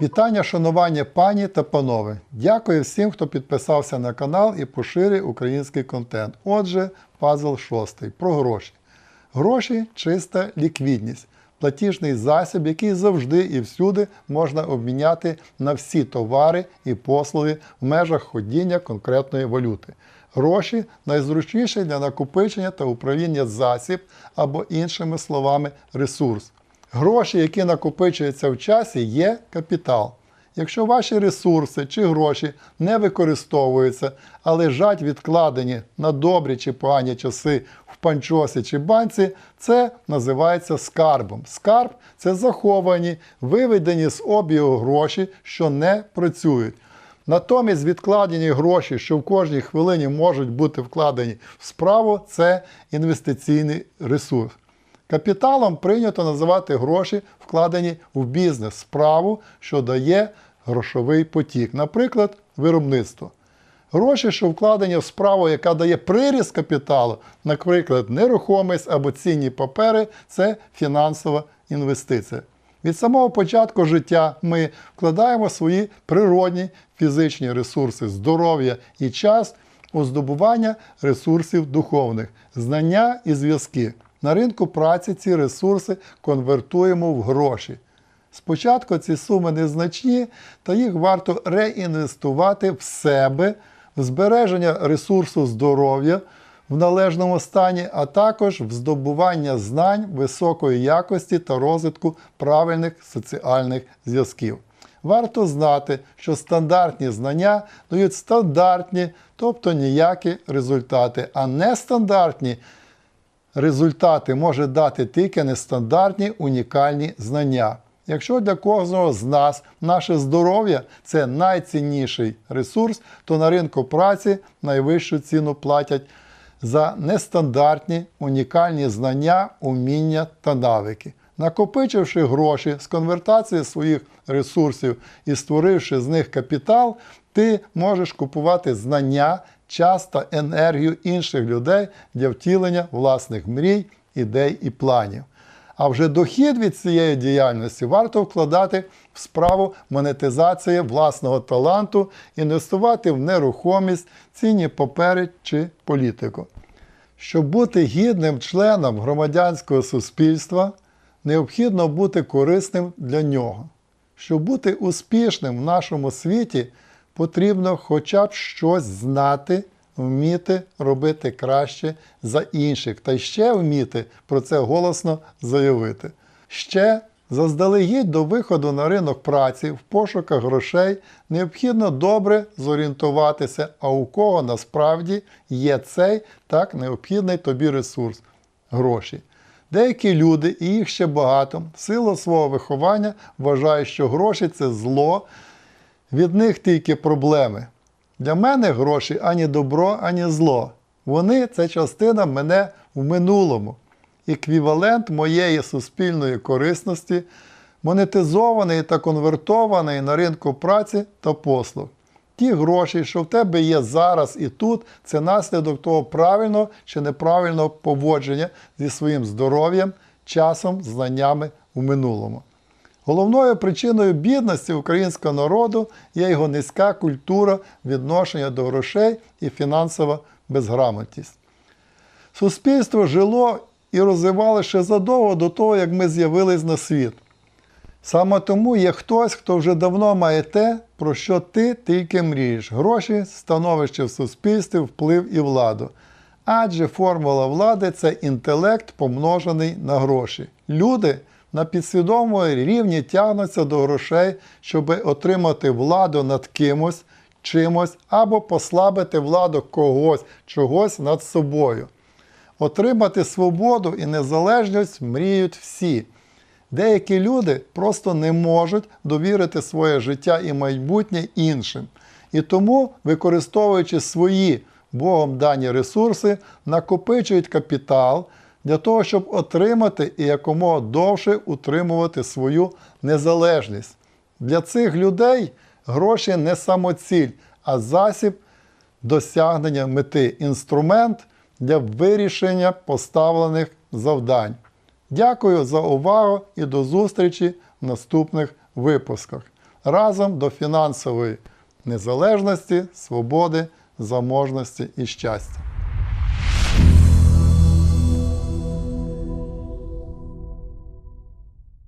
Вітання, шанування пані та панове. Дякую всім, хто підписався на канал і поширює український контент. Отже, пазл шостий про гроші. Гроші чиста ліквідність, платіжний засіб, який завжди і всюди можна обміняти на всі товари і послуги в межах ходіння конкретної валюти. Гроші найзручніший для накопичення та управління засіб або іншими словами ресурс. Гроші, які накопичуються в часі, є капітал. Якщо ваші ресурси чи гроші не використовуються, а лежать відкладені на добрі чи погані часи в панчосі чи банці, це називається скарбом. Скарб це заховані, виведені з обігу гроші, що не працюють. Натомість відкладені гроші, що в кожній хвилині можуть бути вкладені в справу, це інвестиційний ресурс. Капіталом прийнято називати гроші, вкладені в бізнес, справу, що дає грошовий потік, наприклад, виробництво. Гроші, що вкладені в справу, яка дає приріст капіталу, наприклад, нерухомість або цінні папери, це фінансова інвестиція. Від самого початку життя ми вкладаємо свої природні фізичні ресурси, здоров'я і час у здобування ресурсів духовних, знання і зв'язки. На ринку праці ці ресурси конвертуємо в гроші. Спочатку ці суми незначні, та їх варто реінвестувати в себе, в збереження ресурсу здоров'я в належному стані, а також в здобування знань високої якості та розвитку правильних соціальних зв'язків. Варто знати, що стандартні знання дають стандартні, тобто ніякі результати, а нестандартні результати може дати тільки нестандартні унікальні знання. Якщо для кожного з нас наше здоров'я це найцінніший ресурс, то на ринку праці найвищу ціну платять за нестандартні унікальні знання, уміння та навики. Накопичивши гроші з конвертації своїх ресурсів і створивши з них капітал, ти можеш купувати знання, час та енергію інших людей для втілення власних мрій, ідей і планів. А вже дохід від цієї діяльності варто вкладати в справу монетизації власного таланту, інвестувати в нерухомість, цінні папери чи політику. Щоб бути гідним членом громадянського суспільства, необхідно бути корисним для нього. Щоб бути успішним в нашому світі, потрібно хоча б щось знати, вміти робити краще за інших, та ще вміти про це голосно заявити. Ще заздалегідь до виходу на ринок праці в пошуках грошей необхідно добре зорієнтуватися, а у кого насправді є цей так необхідний тобі ресурс гроші. Деякі люди, і їх ще багато, в силу свого виховання вважають, що гроші це зло, від них тільки проблеми. Для мене гроші ані добро, ані зло. Вони це частина мене в минулому, еквівалент моєї суспільної корисності, монетизований та конвертований на ринку праці та послуг. Ті гроші, що в тебе є зараз і тут, це наслідок того правильного чи неправильного поводження зі своїм здоров'ям, часом, знаннями у минулому. Головною причиною бідності українського народу є його низька культура відношення до грошей і фінансова безграмотність. Суспільство жило і розвивалося ще задовго до того, як ми з'явились на світ. Саме тому є хтось, хто вже давно має те, про що ти тільки мрієш: гроші, становище в суспільстві, вплив і владу. Адже формула влади це інтелект, помножений на гроші. Люди на підсвідомому рівні тягнуться до грошей, щоб отримати владу над кимось, чимось або послабити владу когось, чогось над собою. Отримати свободу і незалежність мріють всі. Деякі люди просто не можуть довірити своє життя і майбутнє іншим. І тому, використовуючи свої Богом дані ресурси, накопичують капітал для того, щоб отримати і якомога довше утримувати свою незалежність. Для цих людей гроші не самоціль, а засіб досягнення мети, інструмент для вирішення поставлених завдань. Дякую за увагу і до зустрічі в наступних випусках. разом до фінансової незалежності, свободи, заможності і щастя.